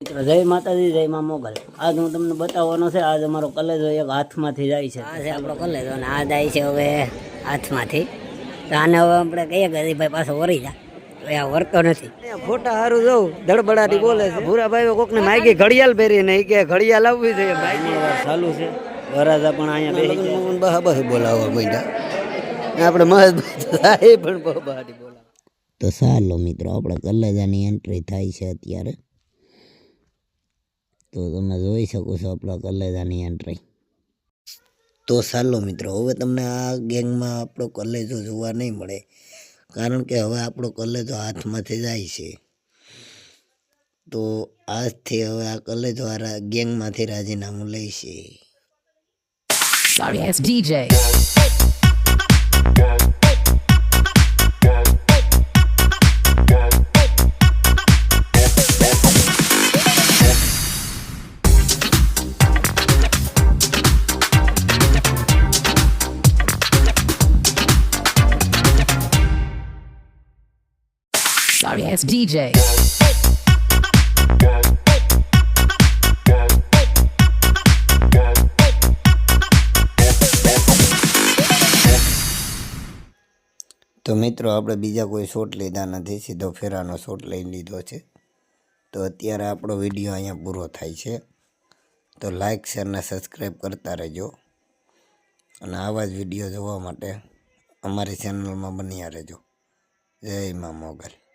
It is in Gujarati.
મિત્રો જય માતાજી જય માં મોગલ. આજ હું તમને બતાવવાનો છે આજ અમારો કલેજો એક હાથમાંથી જાય છે. આ છે આપણો કલેજો અને આ જાય છે હવે હાથમાંથી. તો આને હવે આપણે કહીએ કે ભાઈ પાછો વરી જા. તો આ વરતો નથી. ફોટા સારું જોઉં ધડબડાટી બોલે છે. ભૂરાભાઈ કોક ને માગી ઘડિયાળ પહેરી ને કે ઘડિયાળ આવવી જોઈએ ચાલુ છે. વરાજા પણ અહીંયા બેસી બહા બહી બોલાવવા માંડ્યા. આપણે મહેશભાઈ પણ બહુ બહારી બોલાવ તો ચાલો મિત્રો આપણે કલેજાની એન્ટ્રી થાય છે અત્યારે. તો તમે જોઈ શકો છો આપણા કલેજાની એન્ટ્રી તો ચાલો મિત્રો હવે તમને આ ગેંગમાં આપણો કલેજો જોવા નહીં મળે. કારણ કે હવે આપણો કલેજો હાથમાંથી જાય છે. તો આજથી હવે આ કલેજો આ ગેંગમાંથી રાજીનામું લઈશે Sorry, Sorry, it's DJ. તો મિત્રો આપણે બીજા કોઈ શોટ લીધા નથી સીધો ફેરાનો શોટ લઈ લીધો છે. તો અત્યારે આપણો વીડિયો અહીંયા પૂરો થાય છે. તો લાઇક શેર અને સબસ્ક્રાઈબ કરતા રહેજો. અને આવા જ વીડિયો જોવા માટે અમારી ચેનલમાં બન્યા રહેજો. જય મા મોગલ.